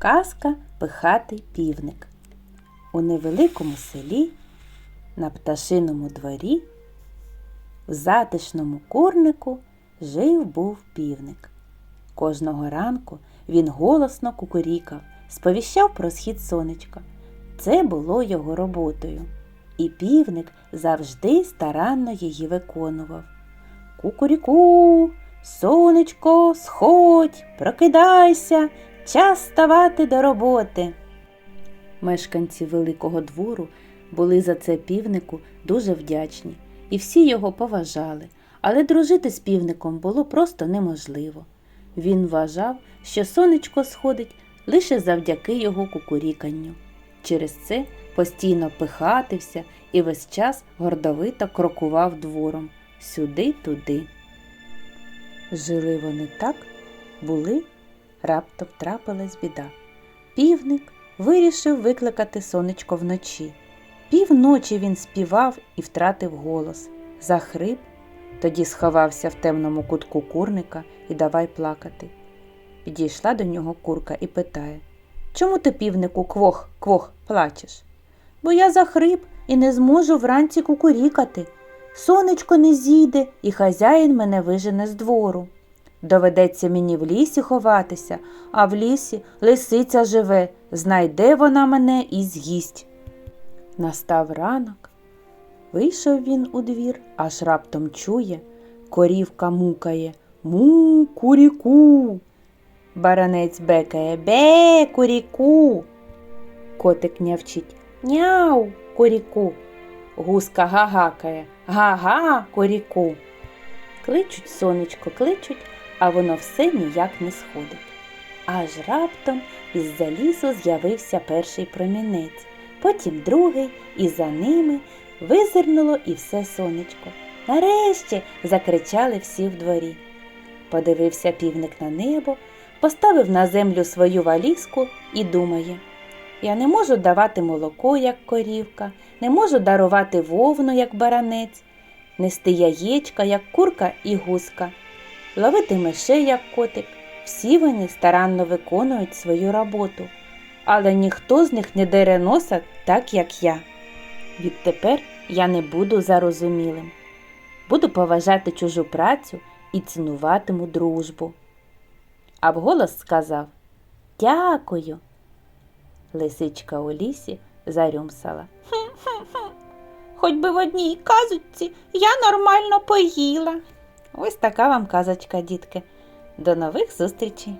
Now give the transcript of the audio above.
Казка пихатий півник. У невеликому селі на пташиному дворі в затишному курнику жив був півник. Кожного ранку він голосно кукурікав, сповіщав про схід сонечка. Це було його роботою, і півник завжди старанно її виконував. Кукуріку, сонечко, сходь, прокидайся, час ставати до роботи. Мешканці великого двору були за це півнику дуже вдячні, і всі його поважали, але дружити з півником було просто неможливо. Він вважав, що сонечко сходить лише завдяки його кукуріканню. Через це постійно пихатився і весь час гордовито крокував двором сюди-туди. Жили вони так, були, раптом трапилась біда. Півник вирішив викликати сонечко вночі. Півночі він співав і втратив голос, захрип, тоді сховався в темному кутку курника і давай плакати. Підійшла до нього курка і питає Чому ти, півнику, квох, квох, плачеш? Бо я захрип і не зможу вранці кукурікати. Сонечко не зійде, і хазяїн мене вижене з двору. Доведеться мені в лісі ховатися, а в лісі лисиця живе, знайде вона мене і з'їсть. Настав ранок. Вийшов він у двір, аж раптом чує, корівка мукає му куріку. Баранець бекає бе куріку. Котик нявчить няу куріку. Гуска гагакає га-га куріку. Кличуть сонечко, кличуть, а воно все ніяк не сходить. Аж раптом із-за лісу з'явився перший промінець, потім другий, і за ними визирнуло і все сонечко. Нарешті закричали всі в дворі. Подивився півник на небо, поставив на землю свою валізку і думає я не можу давати молоко, як корівка, не можу дарувати вовну, як баранець, нести яєчка, як курка і гуска, ловити мишей, як котик. Всі вони старанно виконують свою роботу, але ніхто з них не дере носа так, як я. Відтепер я не буду зарозумілим. Буду поважати чужу працю і цінуватиму дружбу. А вголос сказав Дякую. Лисичка у лісі зарюмсала. Хоч би в одній казочці я нормально поїла. Ось така вам казочка, дітки. До нових зустрічей!